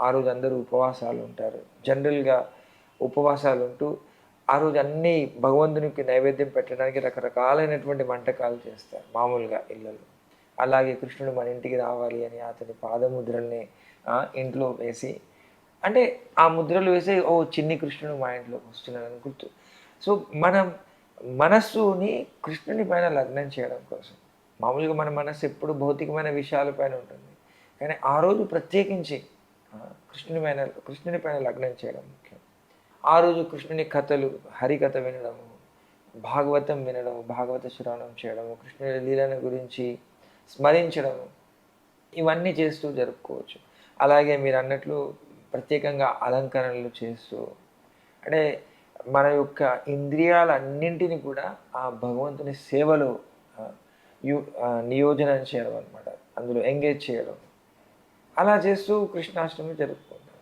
ఆ రోజు అందరూ ఉపవాసాలు ఉంటారు. జనరల్గా ఉపవాసాలు ఉంటూ ఆ రోజు అన్ని భగవంతునికి నైవేద్యం పెట్టడానికి రకరకాలైనటువంటి వంటకాలు చేస్తారు మామూలుగా ఇళ్ళలో అలాగే కృష్ణుడు మన ఇంటికి రావాలి అని అతని పాదముద్రల్ని ఇంట్లో వేసి అంటే ఆ ముద్రలు వేసి ఓ చిన్ని కృష్ణుడు మా ఇంట్లోకి వస్తున్నాడు అని గుర్తు. సో మనం మనస్సుని కృష్ణుని పైన లగ్నం చేయడం కోసం. మామూలుగా మన మనస్సు ఎప్పుడు భౌతికమైన విషయాలపైన ఉంటుంది. కానీ ఆ రోజు ప్రత్యేకించి కృష్ణుని పైన కృష్ణుని పైన లగ్నం చేయడం ముఖ్యం. ఆ రోజు కృష్ణుని కథలు హరికథ వినడము భాగవతం వినడము భాగవత శ్రవణం చేయడము కృష్ణుని లీలను గురించి స్మరించడము ఇవన్నీ చేస్తూ జరుపుకోవచ్చు. అలాగే మీరు అన్నట్లు ప్రత్యేకంగా అలంకరణలు చేస్తూ అంటే మన యొక్క ఇంద్రియాలన్నింటినీ కూడా ఆ భగవంతుని సేవలో యు నియోజనం చేయడం అనమాట అందులో ఎంగేజ్ చేయడం. అలా చేస్తూ కృష్ణాష్టమి జరుపుకోవచ్చు